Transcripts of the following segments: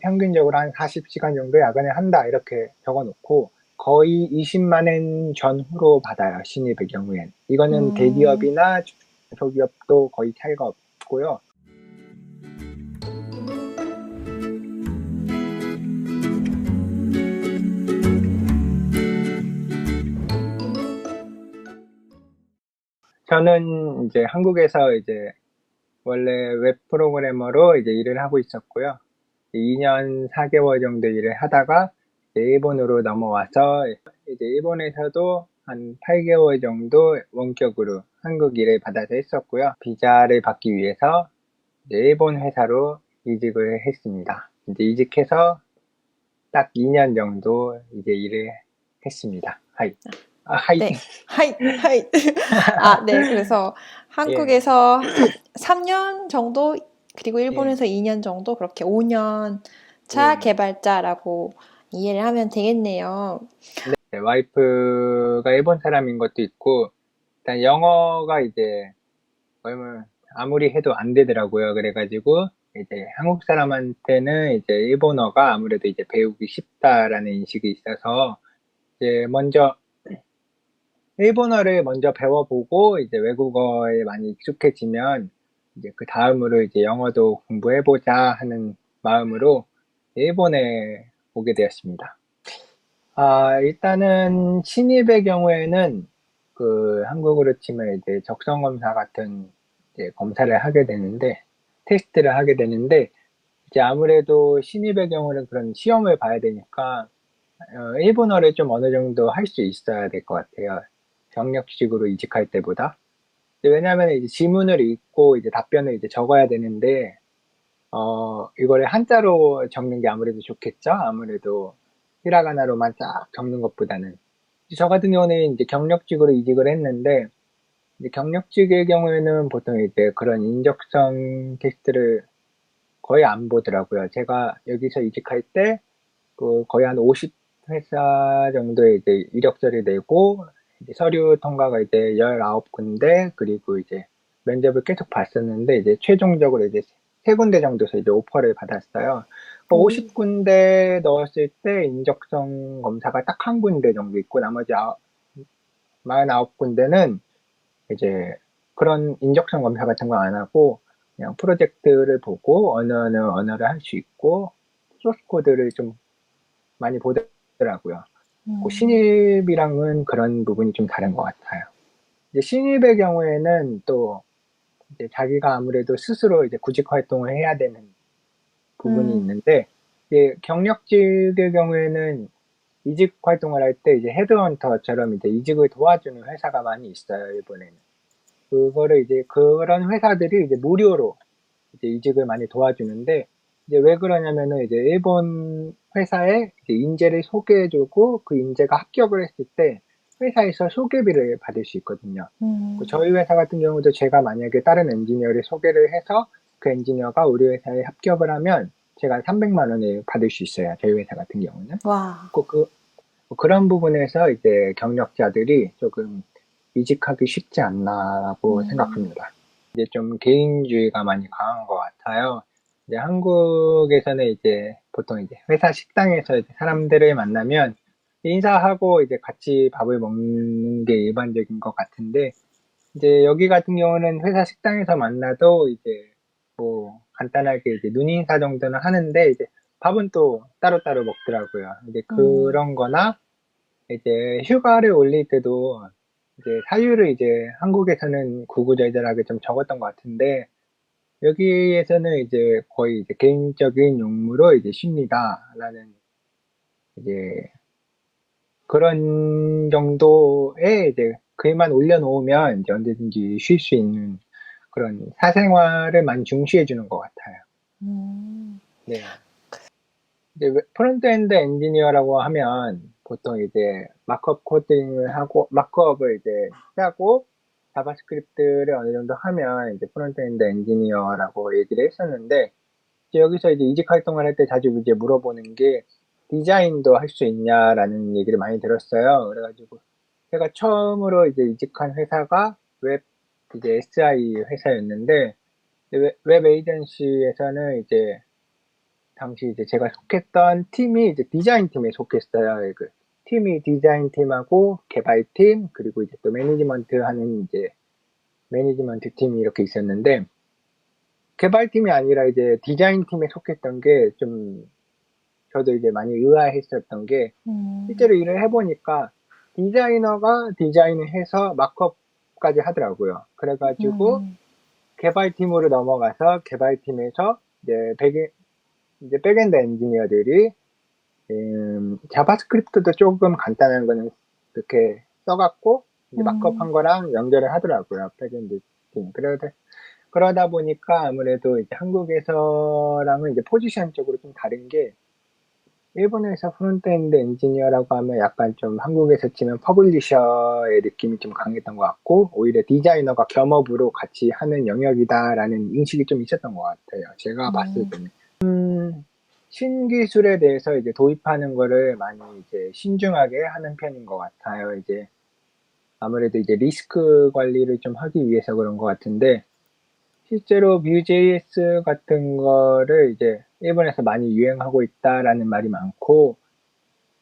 평균적으로 한 40시간 정도 야근을 한다 이렇게 적어놓고 거의 20만 엔 전후로 받아요 신입의 경우엔 이거는 음. 대기업이나 중소기업도 거의 차이가 없고요 저는 이제 한국에서 이제 원래 웹 프로그래머로 이제 일을 하고 있었고요. 2년 4개월 정도 일을 하다가 일본으로 넘어와서 이제 일본에서도 한 8개월 정도 원격으로 한국 일을 받아서 했었고요. 비자를 받기 위해서 이제 일본 회사로 이직을 했습니다. 이제 이직해서 딱 2년 정도 이제 일을 했습니다. 하이. 아, 하이. 네. 하이, 하이. 아, 네. 그래서 한국에서 3년 정도, 그리고 일본에서 2년 정도, 그렇게 5년 차 예. 개발자라고 이해를 하면 되겠네요. 네, 와이프가 일본 사람인 것도 있고, 일단 영어가 이제, 아무리 해도 안 되더라고요. 그래가지고, 이제 한국 사람한테는 이제 일본어가 아무래도 이제 배우기 쉽다라는 인식이 있어서, 이제 먼저, 일본어를 먼저 배워보고, 이제 외국어에 많이 익숙해지면, 이제 그 다음으로 이제 영어도 공부해보자 하는 마음으로 일본에 오게 되었습니다. 아, 일단은 신입의 경우에는 그 한국으로 치면 이제 적성 검사 같은 이제 검사를 하게 되는데 테스트를 하게 되는데 이제 아무래도 신입의 경우는 그런 시험을 봐야 되니까 어, 일본어를 좀 어느 정도 할 수 있어야 될 것 같아요. 경력직으로 이직할 때보다. 왜냐하면 이제 지문을 읽고 이제 답변을 이제 적어야 되는데 어, 이거를 한자로 적는 게 아무래도 좋겠죠? 아무래도 히라가나로만 쫙 적는 것보다는. 저 같은 경우는 이제 경력직으로 이직을 했는데, 이제 경력직의 경우에는 보통 이제 그런 인적성 테스트를 거의 안 보더라고요. 제가 여기서 이직할 때, 그 거의 한 50회사 정도의 이제 이력서를 내고, 서류 통과가 이제 19군데, 그리고 이제 면접을 계속 봤었는데, 이제 최종적으로 이제 세 군데 정도에서 이제 오퍼를 받았어요. 그 음. 50군데 넣었을 때 인적성 검사가 딱 한 군데 정도 있고 나머지 아, 49군데는 이제 그런 인적성 검사 같은 거 안 하고 그냥 프로젝트를 보고 어느 언어를 할 수 있고 소스 코드를 좀 많이 보더라고요. 음. 그 신입이랑은 그런 부분이 좀 다른 것 같아요. 이제 신입의 경우에는 또 자기가 아무래도 스스로 이제 구직 활동을 해야 되는 부분이 음. 있는데 이제 경력직의 경우에는 이직 활동을 할 때 이제 헤드헌터처럼 이제 이직을 도와주는 회사가 많이 있어요 일본에는 그거를 이제 그런 회사들이 이제 무료로 이제 이직을 많이 도와주는데 이제 왜 그러냐면은 이제 일본 회사에 인재를 소개해주고 그 인재가 합격을 했을 때 회사에서 소개비를 받을 수 있거든요. 음. 그 저희 회사 같은 경우도 제가 만약에 다른 엔지니어를 소개를 해서 그 엔지니어가 우리 회사에 합격을 하면 제가 300만 원을 받을 수 있어요. 저희 회사 같은 경우는. 와. 그, 그, 그런 부분에서 이제 경력자들이 조금 이직하기 쉽지 않나라고 음. 생각합니다. 이제 좀 개인주의가 많이 강한 것 같아요. 이제 한국에서는 이제 보통 이제 회사 식당에서 이제 사람들을 만나면 인사하고 이제 같이 밥을 먹는 게 일반적인 것 같은데 이제 여기 같은 경우는 회사 식당에서 만나도 이제 뭐 간단하게 이제 눈 인사 정도는 하는데 이제 밥은 또 따로따로 먹더라고요. 이제 그런 거나 이제 휴가를 올릴 때도 이제 사유를 이제 한국에서는 구구절절하게 좀 적었던 것 같은데 여기에서는 이제 거의 이제 개인적인 용무로 이제 쉽니다라는 이제 그런 정도의 이제 글만 올려놓으면 이제 언제든지 쉴 수 있는 그런 사생활을 많이 중시해 주는 것 같아요. 음. 네. 이제 웹- 프론트엔드 엔지니어라고 하면 보통 이제 마크업 코딩을 하고 마크업을 이제 짜고 자바스크립트를 어느 정도 하면 이제 프론트엔드 엔지니어라고 얘기를 했었는데 여기서 이제 이직 활동을 할 때 자주 이제 물어보는 게 디자인도 할 수 있냐라는 얘기를 많이 들었어요. 그래가지고 제가 처음으로 이제 이직한 회사가 웹 이제 SI 회사였는데 웹, 웹 에이전시에서는 이제 당시 이제 제가 속했던 팀이 이제 디자인 팀에 속했어요. 그 팀이 디자인 팀하고 개발 팀 그리고 이제 또 매니지먼트 하는 이제 매니지먼트 팀이 이렇게 있었는데 개발 팀이 아니라 이제 디자인 팀에 속했던 게 좀 저도 이제 많이 의아했었던 게 음. 실제로 일을 해보니까 디자이너가 디자인을 해서 마크업까지 하더라고요. 그래가지고 음. 개발팀으로 넘어가서 개발팀에서 이제 백 이제 백엔드 엔지니어들이 음, 자바스크립트도 조금 간단한 거는 이렇게 써갖고 이제 음. 마크업한 거랑 연결을 하더라고요. 팀. 그러다 그러다 보니까 아무래도 이제 한국에서랑은 이제 포지션적으로 좀 다른 게 일본에서 프론트엔드 엔지니어라고 하면 약간 좀 한국에서 치면 퍼블리셔의 느낌이 좀 강했던 것 같고 오히려 디자이너가 겸업으로 같이 하는 영역이다라는 인식이 좀 있었던 것 같아요. 제가 음. 봤을 때는. 음, 신기술에 대해서 이제 도입하는 거를 많이 이제 신중하게 하는 편인 것 같아요. 이제 아무래도 이제 리스크 관리를 좀 하기 위해서 그런 것 같은데 실제로 Vue.js 같은 거를 이제 일본에서 많이 유행하고 있다라는 말이 많고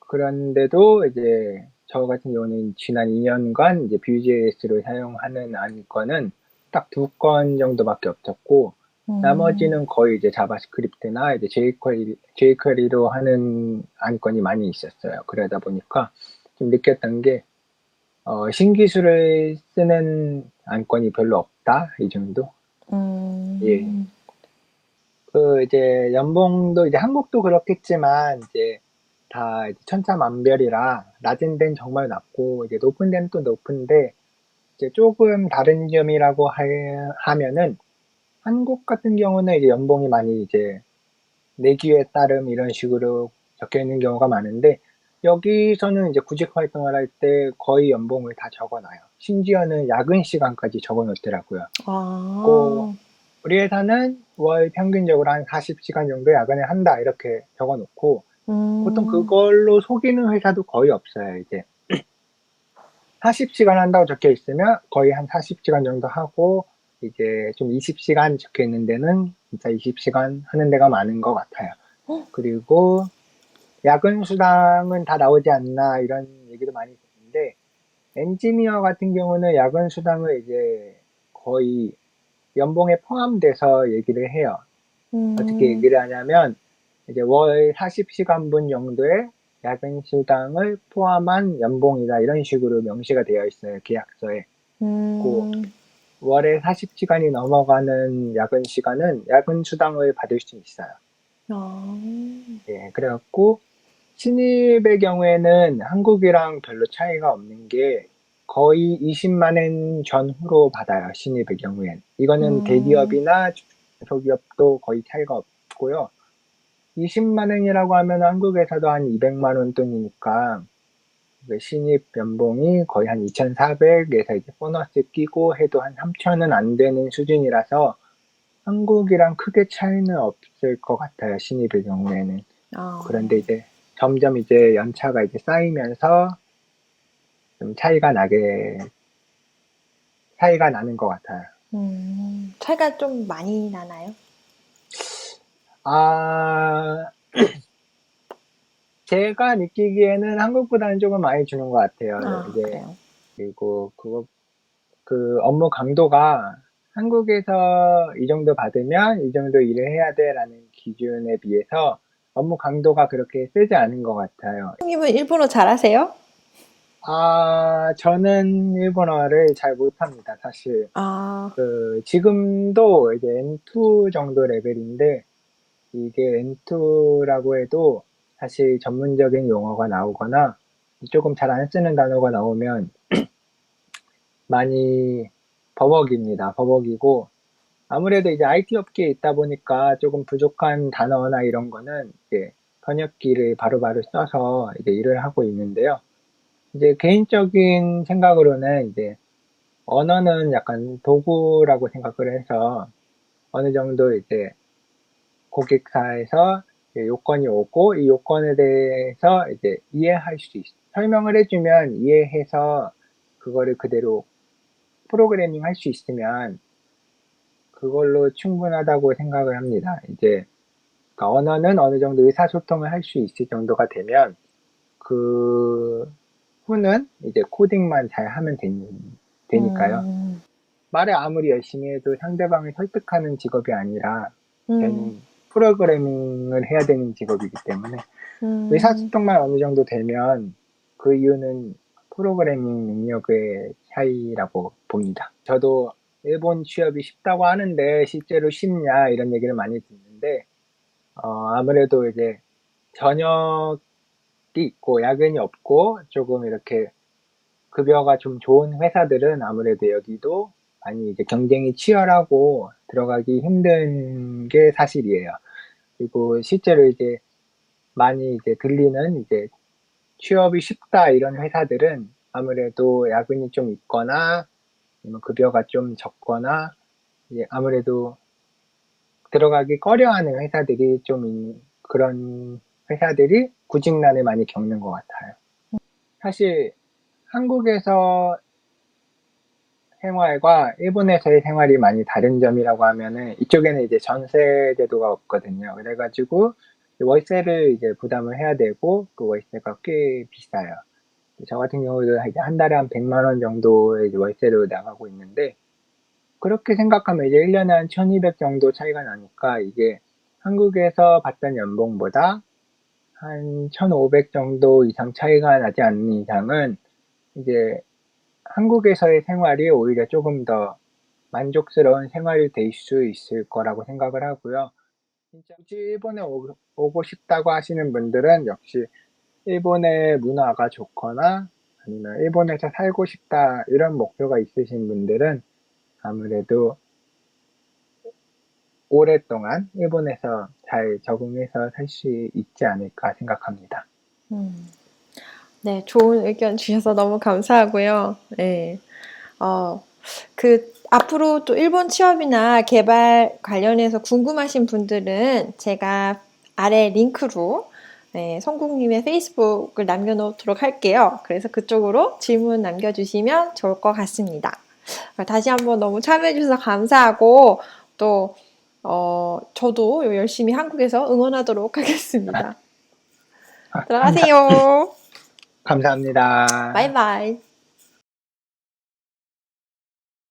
그런데도 이제 저 같은 경우는 지난 2년간 이제 Vue.js를 사용하는 안건은 딱 두 건 정도밖에 없었고 음. 나머지는 거의 이제 자바스크립트나 이제 jQuery, jQuery로 하는 안건이 많이 있었어요. 그러다 보니까 좀 느꼈던 게 어, 신기술을 쓰는 안건이 별로 없다 이 정도. 음. 예. 그 이제 연봉도 이제 한국도 그렇겠지만 이제 다 이제 천차만별이라 낮은 데는 정말 낮고 이제 높은 데는 또 높은데 이제 조금 다른 점이라고 하, 하면은 한국 같은 경우는 이제 연봉이 많이 이제 내기에 따름 이런 식으로 적혀 있는 경우가 많은데 여기서는 이제 구직 활동을 할 때 거의 연봉을 다 적어놔요. 심지어는 야근 시간까지 적어놓더라고요. 아. 고- 우리 회사는 월 평균적으로 한 40시간 정도 야근을 한다 이렇게 적어놓고 음. 보통 그걸로 속이는 회사도 거의 없어요. 이제 40시간 한다고 적혀 있으면 거의 한 40시간 정도 하고 이제 좀 20시간 적혀 있는 데는 진짜 20시간 하는 데가 많은 것 같아요. 어? 그리고 야근 수당은 다 나오지 않나 이런 얘기도 많이 있었는데 엔지니어 같은 경우는 야근 수당을 이제 거의 연봉에 포함돼서 얘기를 해요. 음. 어떻게 얘기를 하냐면 이제 월 40시간분 정도의 야근 수당을 포함한 연봉이다 이런 식으로 명시가 되어 있어요 계약서에 음. 고- 월에 40시간이 넘어가는 야근 시간은 야근 수당을 받을 수 있어요. 아. 예, 그래갖고 신입의 경우에는 한국이랑 별로 차이가 없는 게 거의 20만 엔 전후로 받아요 신입의 경우엔 이거는 음. 대기업이나 중소기업도 거의 차이가 없고요 20만 엔이라고 하면 한국에서도 한 200만 원 돈이니까 그 신입 연봉이 거의 한 2,400에서 이제 보너스 끼고 해도 한 3,000은 안 되는 수준이라서 한국이랑 크게 차이는 없을 것 같아요 신입의 경우에는 아. 그런데 이제 점점 이제 연차가 이제 쌓이면서 좀 차이가 나게 차이가 나는 것 같아요. 음. 차이가 좀 많이 나나요? 아 제가 느끼기에는 한국보다는 조금 많이 주는 것 같아요. 아, 이제 그래요. 그리고 그거 그 업무 강도가 한국에서 이 정도 받으면 이 정도 일을 해야 돼라는 기준에 비해서 업무 강도가 그렇게 세지 않은 것 같아요. 형님은 일본어 잘하세요? 아, 저는 일본어를 잘 못합니다, 사실. 아. 그, 지금도 이제 N2 정도 레벨인데, 이게 N2라고 해도 사실 전문적인 용어가 나오거나, 조금 잘 안 쓰는 단어가 나오면, 많이 버벅입니다. 버벅이고, 아무래도 이제 IT 업계에 있다 보니까 조금 부족한 단어나 이런 거는 이제 번역기를 바로바로 써서 이제 일을 하고 있는데요. 이제 개인적인 생각으로는 이제 언어는 약간 도구라고 생각을 해서 어느 정도 이제 고객사에서 요건이 오고 이 요건에 대해서 이제 이해할 수 있, 설명을 해주면 이해해서 그거를 그대로 프로그래밍 할 수 있으면 그걸로 충분하다고 생각을 합니다. 이제 그러니까 언어는 어느 정도 의사소통을 할 수 있을 정도가 되면 그 후는 이제 코딩만 잘 하면 되니, 되니까요. 음, 말을 아무리 열심히 해도 상대방을 설득하는 직업이 아니라 음, 프로그래밍을 해야 되는 직업이기 때문에 음, 의사 소통만 어느 정도 되면 그 이유는 프로그래밍 능력의 차이라고 봅니다. 저도 일본 취업이 쉽다고 하는데 실제로 쉽냐 이런 얘기를 많이 듣는데 어, 아무래도 이제 저녁이 있고 야근이 없고 조금 이렇게 급여가 좀 좋은 회사들은 아무래도 여기도 많이 이제 경쟁이 치열하고 들어가기 힘든 게 사실이에요. 그리고 실제로 이제 많이 이제 들리는 이제 취업이 쉽다 이런 회사들은 아무래도 야근이 좀 있거나 급여가 좀 적거나 아무래도 들어가기 꺼려하는 회사들이 좀 있- 그런 회사들이 구직난을 많이 겪는 것 같아요. 사실 한국에서 생활과 일본에서의 생활이 많이 다른 점이라고 하면은 이쪽에는 이제 전세 제도가 없거든요. 그래가지고 월세를 이제 부담을 해야 되고 그 월세가 꽤 비싸요. 저 같은 경우도 이제 한 달에 한 100만 원 정도의 월세로 나가고 있는데 그렇게 생각하면 이제 1년에 한 1200 정도 차이가 나니까 이게 한국에서 받던 연봉보다 한 1500 정도 이상 차이가 나지 않는 이상은 이제 한국에서의 생활이 오히려 조금 더 만족스러운 생활이 될 수 있을 거라고 생각을 하고요. 진짜 굳이 일본에 오, 오고 싶다고 하시는 분들은 역시 일본의 문화가 좋거나 아니면 일본에서 살고 싶다 이런 목표가 있으신 분들은 아무래도 오랫동안 일본에서 잘 적응해서 살 수 있지 않을까 생각합니다. 음. 네, 좋은 의견 주셔서 너무 감사하고요. 네. 어, 그, 앞으로 또 일본 취업이나 개발 관련해서 궁금하신 분들은 제가 아래 링크로 네, 성국님의 페이스북을 남겨놓도록 할게요. 그래서 그쪽으로 질문 남겨주시면 좋을 것 같습니다. 다시 한번 너무 참여해주셔서 감사하고 또 어, 저도 열심히 한국에서 응원하도록 하겠습니다. 들어가세요. 감사합니다. 바이바이.